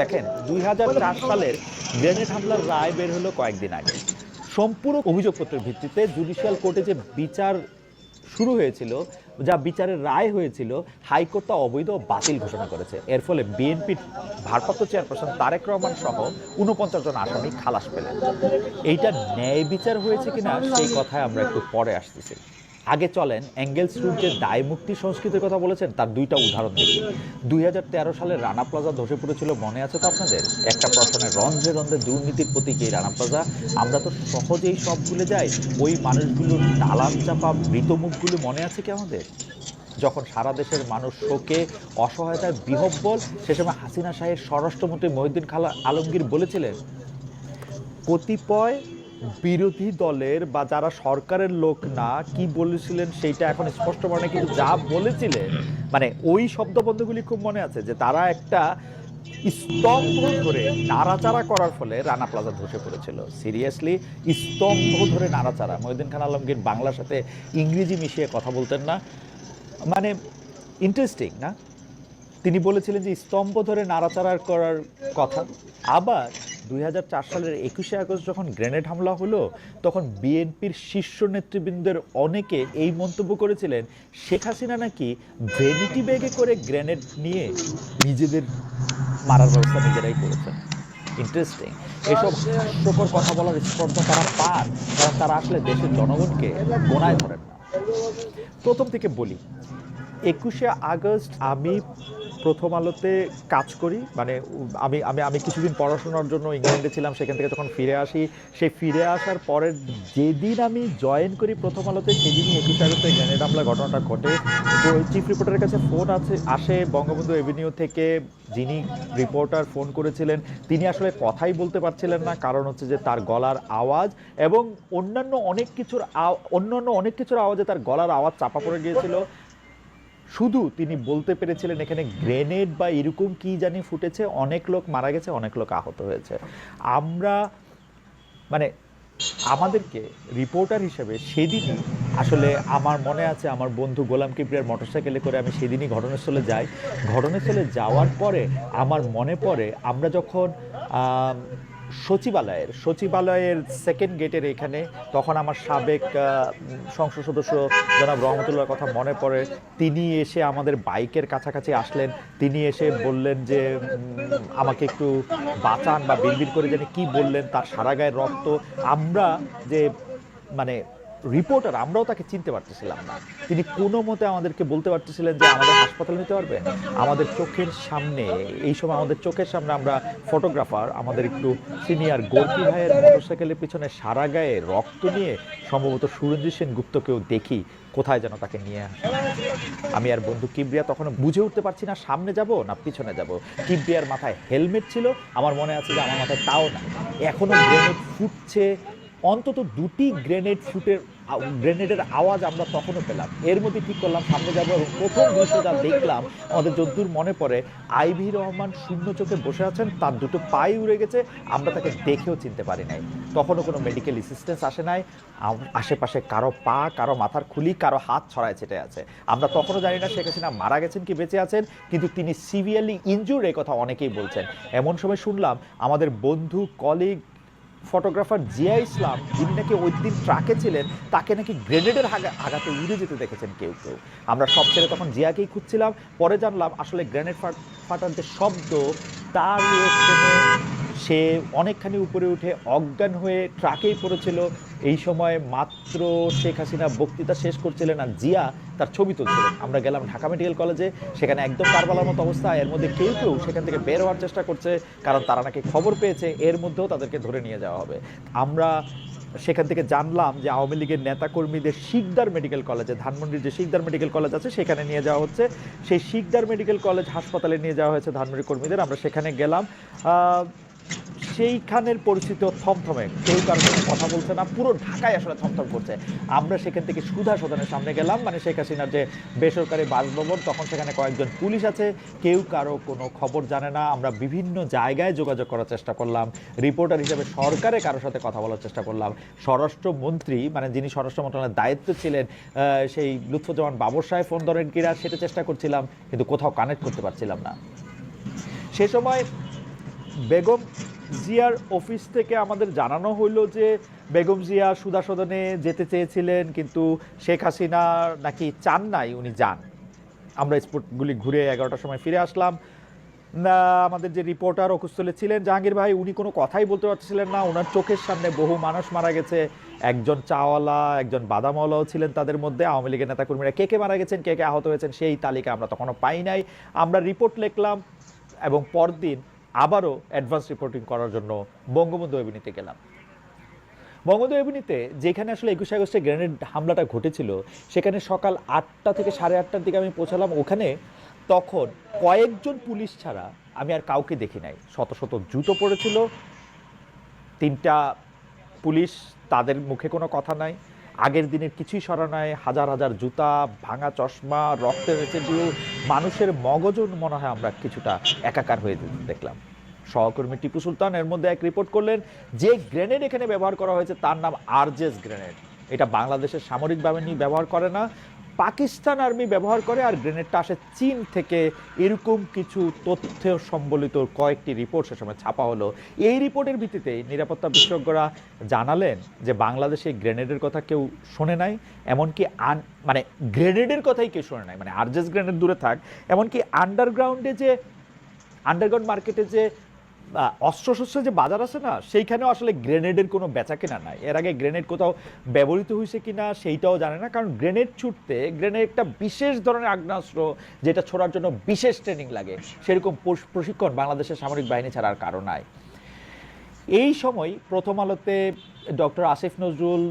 দেখেন, দুই হাজার চার সালের গ্রেনেড হামলার রায় বের হলো কয়েকদিন আগে। সম্পূর্ণ অভিযোগপত্রের ভিত্তিতে জুডিশিয়াল কোর্টে যে বিচার শুরু হয়েছিল, যা বিচারের রায় হয়েছিল, হাইকোর্ট তা অবৈধ বাতিল ঘোষণা করেছে। এর ফলে বিএনপির ভারপ্রাপ্ত চেয়ারপারসন তারেক রহমান সহ উনপঞ্চাশ জন আসামি খালাস পেলেন। এইটা ন্যায় বিচার হয়েছে কিনা, সেই কথায় আমরা একটু পরে আসতেছি। আগে চলেন অ্যাঙ্গেলস রুট যে দায় মুক্তি সংস্কৃতির কথা বলেছেন, তার দুইটা উদাহরণ দেখি। দুই হাজার তেরো সালে রানা প্লাজা ধসে পড়েছিল, মনে আছে তো আপনাদের? একটা প্রশ্নের রন্ধ্রে রন্ধ্রে দুর্নীতির প্রতীক এই রানা প্লাজা। আমরা তো সহজেই সব ভুলে যাই, ওই মানুষগুলোর ডালান চাপা মৃত মুখগুলো মনে আছে কি আমাদের? যখন সারা দেশের মানুষ শোকে, অসহায়তায় বিহব্বল, সে সময় হাসিনা সাহেব স্বরাষ্ট্রমন্ত্রী মহিউদ্দিন খালা আলমগীর বলেছিলেন, কতিপয় বিরোধী দলের বা যারা সরকারের লোক না, কি বলেছিলেন সেইটা এখন স্পষ্ট মনে কিন্তু যা বলেছিলেন মানে ওই শব্দবন্ধগুলি খুব মনে আছে যে তারা একটা স্তম্ভ ধরে নাড়াচাড়া করার ফলে রানা প্লাজা ধসে পড়েছিল। সিরিয়াসলি স্তম্ভ ধরে নাড়াচাড়া। মহিউদ্দিন খান আলমগীর বাংলার সাথে ইংরেজি মিশিয়ে কথা বলতেন না। মানে ইন্টারেস্টিং না? তিনি বলেছিলেন যে স্তম্ভ ধরে নাড়াচাড়া করার কথা, আবার দুই হাজার চার সালের একুশে আগস্ট যখন গ্রেনেড হামলা হলো, তখন বিএনপির শীর্ষ নেতৃবৃন্দের অনেকে এই মন্তব্য করেছিলেন, শেখ হাসিনা নাকি ভ্যানিটি ব্যাগে করে গ্রেনেড নিয়ে নিজেদের মারার ব্যবস্থা নিজেরাই করেছেন? ইন্টারেস্টিং এসব হাস্যকর কথা বলার স্পর্ধা তারা পান, কারণ তারা আসলে দেশের জনগণকে গোনায় ধরেন না। প্রথম থেকে বলি, একুশে আগস্ট আমি প্রথম আলোতে কাজ করি মানে আমি আমি আমি কিছুদিন পড়াশোনার জন্য ইংল্যান্ডে ছিলাম, সেখান থেকে যখন ফিরে আসি, সেই ফিরে আসার পরের যেদিন আমি জয়েন করি প্রথম আলোতে, সেদিনই একুশ আগস্টে গ্রেনেড হামলা ঘটনাটা ঘটে। তো চিফ রিপোর্টারের কাছে ফোন আছে, আসে বঙ্গবন্ধু এভিনিউ থেকে, যিনি রিপোর্টার ফোন করেছিলেন, তিনি আসলে কথাই বলতে পারছিলেন না, কারণ হচ্ছে যে তার গলার আওয়াজ এবং অন্যান্য অনেক কিছুর অন্যান্য অনেক কিছুর আওয়াজে তার গলার আওয়াজ চাপা পড়ে গিয়েছিল। শুধু তিনি বলতে পেরেছিলেন এখানে গ্রেনেড বা এরকম কি জানি ফুটেছে, অনেক লোক মারা গেছে, অনেক লোক আহত হয়েছে। আমরা মানে আমাদেরকে রিপোর্টার হিসেবে সেদিনই, আসলে আমার মনে আছে আমার বন্ধু গোলাম কিবরিয়ার মোটরসাইকেলে করে আমি সেদিনই ঘটনাস্থলে যাই। ঘটনাস্থলে যাওয়ার পরে আমার মনে পড়ে, আমরা যখন সচিবালয়ের সচিবালয়ের সেকেন্ড গেটের এখানে তখন আমার সাবেক সংসদ সদস্য জনাব রহমতুল্লাহর কথা মনে পড়ে। তিনি এসে আমাদের বাইকের কাছাকাছি আসলেন। তিনি এসে বললেন যে আমাকে একটু বাঁচান বা বিড়বিড় করে যেন কি বললেন, তার সারা গায়ের রক্ত। আমরা যে মানে রিপোর্টার আমরাও তাকে চিনতে পারতেছিলাম না। তিনি কোনো মতে আমাদেরকে বলতে পারতেছিলেন যে আমাদের হাসপাতালে নিতে পারবেন আমাদের চোখের সামনে, এই সময় আমাদের চোখের সামনে আমরা ফটোগ্রাফার আমাদের একটু সিনিয়র গোর্কি ভাইয়ের মোটরসাইকেলের পিছনে সারা গায়ে রক্ত নিয়ে সম্ভবত সুরঞ্জিত সেন গুপ্তকেও দেখি, কোথায় যেন তাকে নিয়ে আমি আর বন্ধু কিবরিয়া তখন বুঝে উঠতে পারছি না, সামনে যাব না পিছনে যাব? কিবরিয়ার মাথায় হেলমেট ছিল, আমার মনে আছে যে আমার মাথায় তাও না এখনও গ্রেনেড ফুটছে, অন্তত দুটি গ্রেনেড ফুটের গ্রেনেডের আওয়াজ আমরা তখনও পেলাম। এর মধ্যে ঠিক করলাম, সামনে যাব এবং প্রথম দৃশ্য যা দেখলাম, আমাদের যদ্দূর মনে পড়ে, আইভি রহমান শূন্য চোখে বসে আছেন, তার দুটো পাই উড়ে গেছে, আমরা তাকে দেখেও চিনতে পারি নাই। তখনও কোনো মেডিকেল অ্যাসিস্ট্যান্স আসে নাই আশেপাশে কারও পা, কারও মাথার খুলি, কারও হাত ছড়ায় ছেটে আছে। আমরা তখনও জানি না শেখ হাসিনা মারা গেছেন কি বেঁচে আছেন, কিন্তু তিনি সিভিয়ারলি ইনজুর এ কথা অনেকেই বলছেন। এমন সময় শুনলাম, আমাদের বন্ধু কলিগ ফটোগ্রাফার জিয়া ইসলাম, যিনি নাকি ওই দিন ট্রাকে ছিলেন, তাকে নাকি গ্রেনেডের আঘাতে উড়ে যেতে দেখেছেন কেউ কেউ। আমরা সব ছেলে তখন জিয়াকেই খুঁজছিলাম, পরে জানলাম আসলে গ্রেনেড ফাটার যে শব্দ, তার সে অনেকখানি উপরে উঠে অজ্ঞান হয়ে ট্রাকেই পড়েছিল এই সময় মাত্র শেখ হাসিনা বক্তৃতা শেষ করছিলেন আর জিয়া তার ছবি তুলছিলেন। আমরা গেলাম ঢাকা মেডিকেল কলেজে, সেখানে একদম কারবালার মতো অবস্থা। এর মধ্যে কেউ কেউ সেখান থেকে বের হওয়ার চেষ্টা করছে, কারণ তারা নাকি খবর পেয়েছে, এর মধ্যেও তাদেরকে ধরে নিয়ে যাওয়া হবে। আমরা সেখান থেকে জানলাম যে আওয়ামী লীগের নেতাকর্মীদের শিকদার মেডিকেল কলেজে, ধানমন্ডির যে শিকদার মেডিকেল কলেজ আছে, সেখানে নিয়ে যাওয়া হচ্ছে। সেই শিকদার মেডিকেল কলেজ হাসপাতালে নিয়ে যাওয়া হয়েছে ধানমন্ডি কর্মীদের। আমরা সেখানে গেলাম। সেইখানের পরিস্থিতিও থমথমে। কেউ কারোর সাথে কথা বলছে না, পুরো ঢাকায় আসলে থমথম করছে। আমরা সেখান থেকে সুধা সদনের সামনে গেলাম মানে শেখ হাসিনার যে বেসরকারি বাসভবন, তখন সেখানে কয়েকজন পুলিশ আছে। কেউ কারও কোনো খবর জানে না। আমরা বিভিন্ন জায়গায় যোগাযোগ করার চেষ্টা করলাম। রিপোর্টার হিসেবে সরকারে কারোর সাথে কথা বলার চেষ্টা করলাম। স্বরাষ্ট্রমন্ত্রী মানে যিনি স্বরাষ্ট্র মন্ত্রণালয়ের দায়িত্ব ছিলেন সেই লুৎফুজ্জামান বাবর সাহেব ফোন ধরেন, কিরা? সেটা চেষ্টা করছিলাম, কিন্তু কোথাও কানেক্ট করতে পারছিলাম না। সে সময় বেগম জিয়ার অফিস থেকে আমাদের জানানো হইল যে বেগম জিয়া সুদা সদনে যেতে চেয়েছিলেন, কিন্তু শেখ হাসিনা নাকি চান নাই উনি যান। আমরা স্পোর্টগুলি ঘুরে এগারোটার সময় ফিরে আসলাম। আমাদের যে রিপোর্টার অকুস্থলে ছিলেন জাহাঙ্গীর ভাই, উনি কোনো কথাই বলতে পারছিলেন না। ওনার চোখের সামনে বহু মানুষ মারা গেছে। একজন চাওয়ালা, একজন বাদামওয়ালাও ছিলেন তাদের মধ্যে। আওয়ামী লীগের নেতাকর্মীরা কে কে মারা গেছেন, কে কে আহত হয়েছেন, সেই তালিকা আমরা তখনও পাই নাই। আমরা রিপোর্ট লিখলাম এবং পরদিন আবারও অ্যাডভান্স রিপোর্টিং করার জন্য বঙ্গবন্ধু এবিনিতে গেলাম। বঙ্গবন্ধু এবিনিতে যেখানে আসলে একুশে আগস্টে গ্রেনেড হামলাটা ঘটেছিল, সেখানে সকাল আটটা থেকে সাড়ে আটটার দিকে আমি পৌঁছালাম। ওখানে তখন কয়েকজন পুলিশ ছাড়া আমি আর কাউকে দেখি নাই। শত শত জুতো পড়েছিল, তিনটা পুলিশ, তাদের মুখে কোনো কথা নাই। আগের দিনের কিছুই সরা নাই। হাজার হাজার জুতা, ভাঙা চশমা রক্তের রেসিডিউ মানুষের মগজন মনে হয় আমরা কিছুটা একাকার হয়ে দেখলাম। সহকর্মী টিপু সুলতান এর মধ্যে এক রিপোর্ট করলেন, যে গ্রেনেড এখানে ব্যবহার করা হয়েছে তার নাম আরজেস গ্রেনেড। এটা বাংলাদেশের সামরিক বাহিনী ব্যবহার করে না পাকিস্তান আর্মি ব্যবহার করে আর গ্রেনেডটা আসে চীন থেকে এরকম কিছু তথ্য সম্বলিত কয়েকটি রিপোর্ট সে সময় ছাপা হলো। এই রিপোর্টের ভিত্তিতে নিরাপত্তা বিশেষজ্ঞরা জানালেন যে বাংলাদেশে গ্রেনেডের কথা কেউ শোনে নাই, এমনকি আন মানে গ্রেনেডের কথাই কেউ শোনে নাই। মানে আরজেস গ্রেনেড দূরে থাক, এমনকি আন্ডারগ্রাউন্ডে যে আন্ডারগ্রাউন্ড মার্কেটে যে অস্ত্রশস্ত্র যে বাজার আছে না, সেইখানেও আসলে গ্রেনেডের কোনো বেচা কেনা নাই। এর আগে গ্রেনেড কোথাও ব্যবহৃত হয়েছে কি না সেইটাও জানে না, কারণ গ্রেনেড ছুটতে গ্রেনেড একটা বিশেষ ধরনের আগ্নেয়াস্ত্র যেটা ছোড়ার জন্য বিশেষ ট্রেনিং লাগে। সেরকম প্রশিক্ষণ বাংলাদেশের সামরিক বাহিনী ছাড়া আর কারও নাই। এই সময় প্রথম আলোতে ডক্টর আসিফ নজরুল,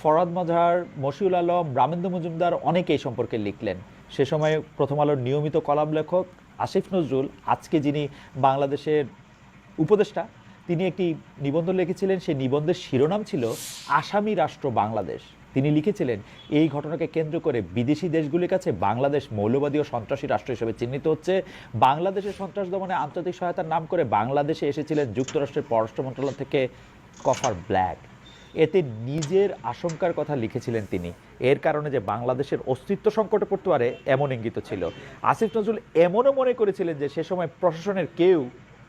ফরাদ মাঝার, মশিউল আলম রামেন্দ্র মজুমদার অনেকে এই সম্পর্কে লিখলেন। সে সময় প্রথম আলোর নিয়মিত কলাম লেখক আসিফ নজরুল, আজকে যিনি বাংলাদেশের উপদেষ্টা, তিনি একটি নিবন্ধ লিখেছিলেন, সেই নিবন্ধের শিরোনাম ছিল আসামি রাষ্ট্র বাংলাদেশ। তিনি লিখেছিলেন, এই ঘটনাকে কেন্দ্র করে বিদেশি দেশগুলির কাছে বাংলাদেশ মৌলবাদী ও সন্ত্রাসী রাষ্ট্র হিসেবে চিহ্নিত হচ্ছে। বাংলাদেশের সন্ত্রাস দমনে আন্তর্জাতিক সহায়তার নাম করে বাংলাদেশে এসেছিলেন যুক্তরাষ্ট্রের পররাষ্ট্র মন্ত্রণালয় থেকে কফার ব্ল্যাক। এতে নিজের আশঙ্কার কথা লিখেছিলেন তিনি। এর কারণে যে বাংলাদেশের অস্তিত্ব সংকটে পড়তে পারে, এমন ইঙ্গিত ছিল। আসিফ নজরুল এমনও মনে করেছিলেন যে সে সময় প্রশাসনের কেউ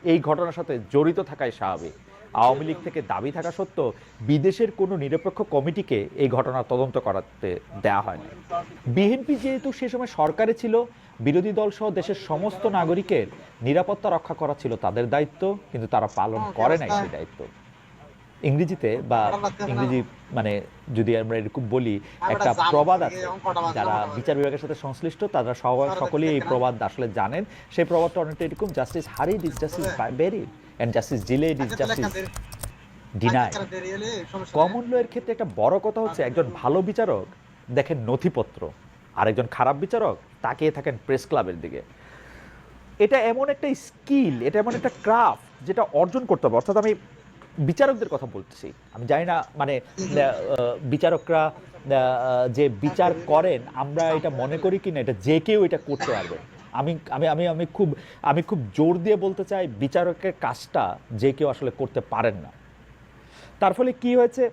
এই ঘটনার সাথে জড়িত থাকায় স্বাভাবিক। আওয়ামী লীগ থেকে দাবি থাকা সত্ত্বেও বিদেশের কোনো নিরপেক্ষ কমিটিকে এই ঘটনার তদন্ত করাতে দেওয়া হয়নি। বিএনপি যেহেতু সে সময় সরকারে ছিল বিরোধী দল সহ দেশের সমস্ত নাগরিকের নিরাপত্তা রক্ষা করা ছিল তাদের দায়িত্ব কিন্তু তারা পালন করে নাই সেই দায়িত্ব। ইংরেজিতে বা ইংরেজি মানে যদি আমরা এরকম বলি একটা প্রবাদ আছে। যারা বিচার বিভাগের সাথে সংশ্লিষ্ট তারা সবাই সকলেই এই প্রবাদ আসলে জানেন। সেই প্রবাদটা অনেকটা এরকম justice hurried is justice buried and justice delayed is justice denied common law এর ক্ষেত্রে একটা বড় কথা হচ্ছে একজন ভালো বিচারক দেখেন নথিপত্র আর একজন খারাপ বিচারক তাকিয়ে থাকেন প্রেস ক্লাবের দিকে। এটা এমন একটা স্কিল এটা এমন একটা ক্রাফট যেটা অর্জন করতে হবে। অর্থাৎ আমি বিচারকদের কথা বলতেছি। আমি জানি না মানে বিচারকরা যে বিচার করেন, আমরা এটা মনে করি কি না এটা যে কেউ এটা করতে পারবে। আমি আমি আমি আমি খুব আমি খুব জোর দিয়ে বলতে চাই, বিচারকের কাজটা যে কেউ আসলে করতে পারেন না। তার ফলে কি হয়েছে?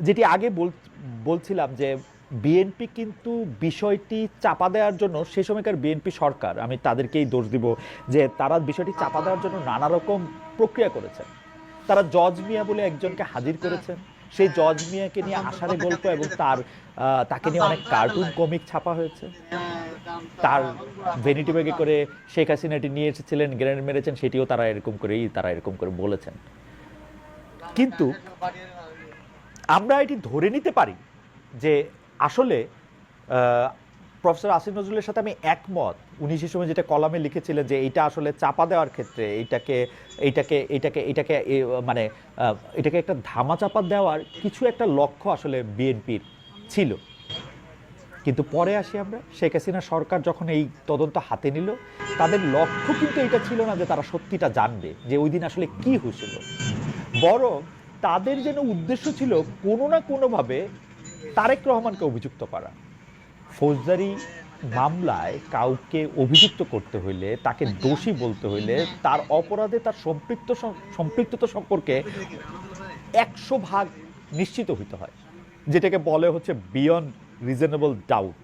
যেটি আগে বল- বলছিলাম যে বিএনপি কিন্তু বিষয়টি চাপা দেওয়ার জন্য, সে সময়কার বিএনপি সরকার, আমি তাদেরকেই দোষ দিব যে, তারা বিষয়টি চাপা দেওয়ার জন্য নানা রকম প্রক্রিয়া করেছেন তারা জজ মিয়া বলে একজনকে হাজির করেছেন সেই জজ মিয়াকে নিয়ে আষাঢ়ে গল্প এবং তার তাকে নিয়ে অনেক কার্টুন কমিক ছাপা হয়েছে। তার ভেনিটি ব্যাগে করে শেখ হাসিনাটি নিয়ে এসেছিলেন, গ্রেনেড মেরেছেন, সেটিও তারা এরকম করেই, তারা এরকম করে বলেছেন। কিন্তু আমরা এটি ধরে নিতে পারি যে আসলে প্রফেসর আসিফ নজরুলের সাথে আমি একমত। উনি সে সময় যেটা কলামে লিখেছিলেন যে এটা আসলে চাপা দেওয়ার ক্ষেত্রে এইটাকে এইটাকে এইটাকে এটাকে মানে এটাকে একটা ধামা চাপা দেওয়ার কিছু একটা লক্ষ্য আসলে বিএনপির ছিল। কিন্তু পরে আসি আমরা, শেখ হাসিনা সরকার যখন এই তদন্ত হাতে নিল, তাদের লক্ষ্য কিন্তু এটা ছিল না যে তারা সত্যিটা জানবে, যে ওই দিন আসলে কি হয়েছিল। বরং তাদের যেন উদ্দেশ্য ছিল কোনো না কোনোভাবে তারেক রহমানকে অভিযুক্ত করা। ফৌজদারি মামলায় কাউকে অভিযুক্ত করতে হইলে, তাকে দোষী বলতে হইলে, তার অপরাধে তার সম্পৃক্ত সম্পৃক্ততা সম্পর্কে একশো ভাগ নিশ্চিত হইতে হয়। যেটাকে বলে হচ্ছে বিয়ন্ড রিজনেবল ডাউট।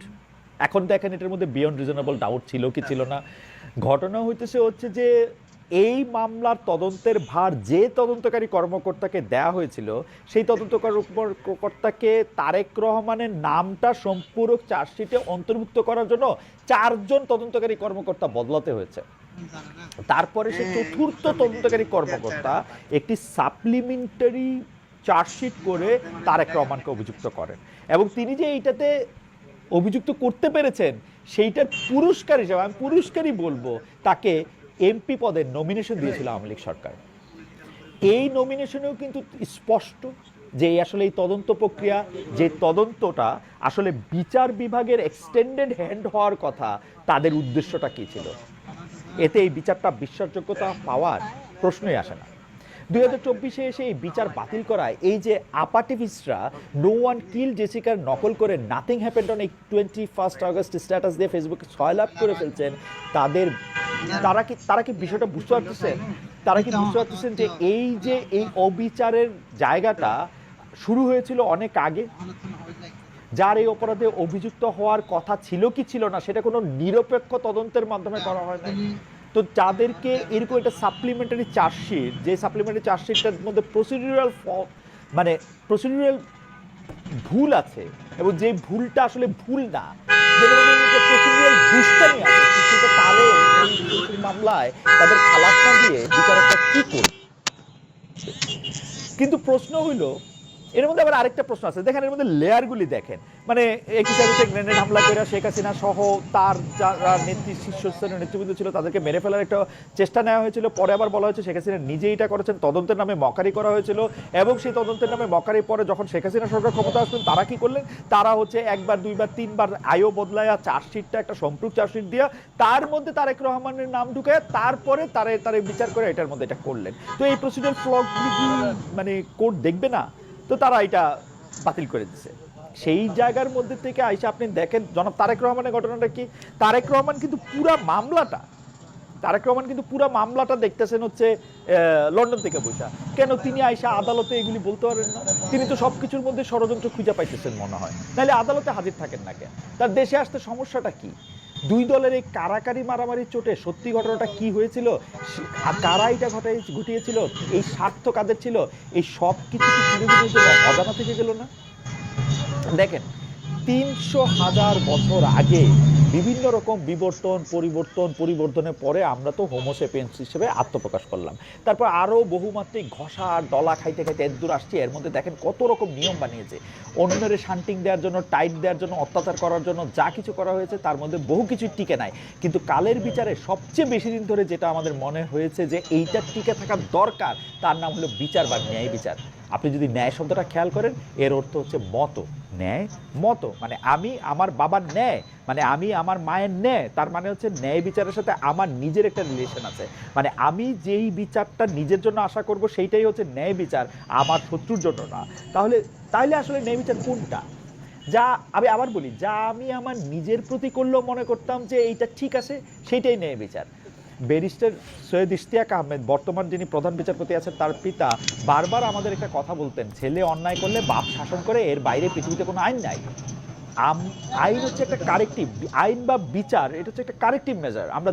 এখন দেখেন এটার মধ্যে বিয়ন্ড রিজনেবল ডাউট ছিল কি ছিল না। ঘটনা হইতেছে হচ্ছে যে এই মামলার তদন্তের ভার যে তদন্তকারী কর্মকর্তাকে দেয়া হয়েছিল সেই তদন্ত কর্মকর্তাকে তারেক রহমানের নামটা সম্পূরক চার্জশিটে অন্তর্ভুক্ত করার জন্য চারজন তদন্তকারী কর্মকর্তা বদলাতে হয়েছে। তারপরে সে চতুর্থ তদন্তকারী কর্মকর্তা একটি সাপ্লিমেন্টারি চার্জশিট করে তারেক রহমানকে অভিযুক্ত করেন এবং তিনি যে এইটাতে অভিযুক্ত করতে পেরেছেন সেইটার পুরস্কার হিসেবে আমি পুরস্কারই বলব তাকে এমপি পদের নমিনেশন দিয়েছিল আওয়ামী লীগ সরকার। এই নমিনেশনেও কিন্তু স্পষ্ট যে আসলে এই তদন্ত প্রক্রিয়া, যে তদন্তটা আসলে বিচার বিভাগের এক্সটেন্ডেড হ্যান্ড হওয়ার কথা, তাদের উদ্দেশ্যটা কী ছিল? এতে এই বিচারটা বিশ্বাসযোগ্যতা পাওয়ার প্রশ্নই আসে না। দুই হাজার চব্বিশে এসে এই বিচার বাতিল করায় এই যে আপাটিভিস্টরা নো ওয়ান কিল জেসিকার নকল করে নাথিং হ্যাপেন্ড অন এই টোয়েন্টি ফার্স্ট আগস্ট স্ট্যাটাস দিয়ে ফেসবুকে ছয় লাভ করে ফেলছেন। তাদের, তারা কি তারা কি বিষয়টা বুঝতে পারতেছেন? তারা কি বুঝতে পারতেছেন যে এই যে এই অবিচারের জায়গাটা শুরু হয়েছিল অনেক আগে? যার এই অপরাধে অভিযুক্ত হওয়ার কথা ছিল কি ছিল না, সেটা কোনো নিরপেক্ষ তদন্তের মাধ্যমে করা হয় না তো যাদেরকে এরকম একটা সাপ্লিমেন্টারি চার্জশিট যে সাপ্লিমেন্টারি চার্জশিটটার মধ্যে প্রসিডিউরাল মানে প্রসিডিউরাল ভুল আছে এবং যে ভুলটা আসলে ভুল না মামলায় তাদের দিয়ে কিন্তু প্রশ্ন হইল এর মধ্যে আবার আরেকটা প্রশ্ন আছে। দেখেন, এর মধ্যে লেয়ারগুলি দেখেন। মানে একই সাথে গ্রেনেড হামলা করে শেখ হাসিনা সহ তার যারা নেত্রী, শীর্ষস্থানীয় নেতৃবৃন্দ ছিল, তাদেরকে মেরে ফেলার একটা চেষ্টা নেওয়া হয়েছিল। পরে আবার বলা হয়েছে, শেখ হাসিনা নিজেই এটা করেছেন। তদন্তের নামে মকারি করা হয়েছিল এবং সেই তদন্তের নামে মকারি পরে যখন শেখ হাসিনা সরকার ক্ষমতা আসলেন তারা কি করলেন? তারা হচ্ছে একবার, দুইবার, তিনবার আয়ো বদলায়া চার্জশিটটা একটা সম্পৃক্ত চার্জশিট দিয়া তার মধ্যে তারেক রহমানের নাম ঢুকায় তারপরে তারে তারে বিচার করে এটার মধ্যে এটা করলেন। তো এই প্রসিডিউর ফ্লগুলি মানে কোর্ট দেখবে না? তো তারা এটা বাতিল করে দিছে। সেই জায়গার মধ্যে থেকে আইসা আপনি দেখেন, জনাব তারেক রহমানের ঘটনাটা কি? তারেক রহমান কিন্তু পুরা মামলাটা, তারেক রহমান কিন্তু পুরা মামলাটা দেখতেছেন হচ্ছে লন্ডন থেকে বসা কেন তিনি আইসা আদালতে এগুলি বলতে পারেন না? তিনি তো সব কিছুর মধ্যে ষড়যন্ত্র খুঁজে পাইতেছেন মনে হয়। নাহলে আদালতে হাজির থাকেন না কেন? তার দেশে আসতে সমস্যাটা কি? দুই দলের এই কারাকারি মারামারির চোটে সত্যি ঘটনাটা কি হয়েছিল? কারা এটা ঘটাই ঘটিয়েছিল? এই স্বার্থ কাদের ছিল? এই সব কিছু কি অজানা থেকে গেল না? দেখেন তিনশো হাজার বছর আগে বিভিন্ন রকম বিবর্তন, পরিবর্তন, পরিবর্তনের পরে আমরা তো হোমোসেপিয়েন্স হিসেবে আত্মপ্রকাশ করলাম। তারপর আরও বহুমাত্রিক ঘষা আর ডলা খাইতে খাইতে এদূর আসছি, এর মধ্যে দেখেন কত রকম নিয়ম বানিয়েছে। অন্যের শান্টিং দেওয়ার জন্য, টাইট দেওয়ার জন্য, অত্যাচার করার জন্য যা কিছু করা হয়েছে, তার মধ্যে বহু কিছু টিকে নাই। কিন্তু কালের বিচারে সবচেয়ে বেশি দিন ধরে যেটা আমাদের মনে হয়েছে যে এইটা টিকে থাকা দরকার, তার নাম হলো বিচার বা ন্যায় বিচার। আপনি যদি ন্যায় শব্দটা খেয়াল করেন, এর অর্থ হচ্ছে মতো। ন্যায়, মতো। মানে আমি আমার বাবার ন্যায় মানে আমি আমার মায়ের ন্যায়, তার মানে হচ্ছে ন্যায় বিচারের সাথে আমার নিজের একটা রিলেশন আছে। মানে আমি যেই বিচারটা নিজের জন্য আশা করব, সেইটাই হচ্ছে ন্যায় বিচার, আমার শত্রুর জন্য না। তাহলে তাহলে আসলে ন্যায় বিচার কোনটা? যা আমি আবার বলি, যা আমি আমার নিজের প্রতি করলেও মনে করতাম যে এইটা ঠিক আছে, সেইটাই ন্যায় বিচার। ব্যারিস্টার সৈয়দ ইশতিয়াক আহমেদ, বর্তমান যিনি প্রধান বিচারপতি আছেন, তার পিতা বারবার আমাদের একটা কথা বলতেন, ছেলে অন্যায় করলে বাপ শাসন করে, এর বাইরে পৃথিবীতে কোনো আইন নাই। আইন হচ্ছে একটা কারেক্টিভ, আইন বা বিচার, এটা হচ্ছে একটা কারেক্টিভ মেজার আমরা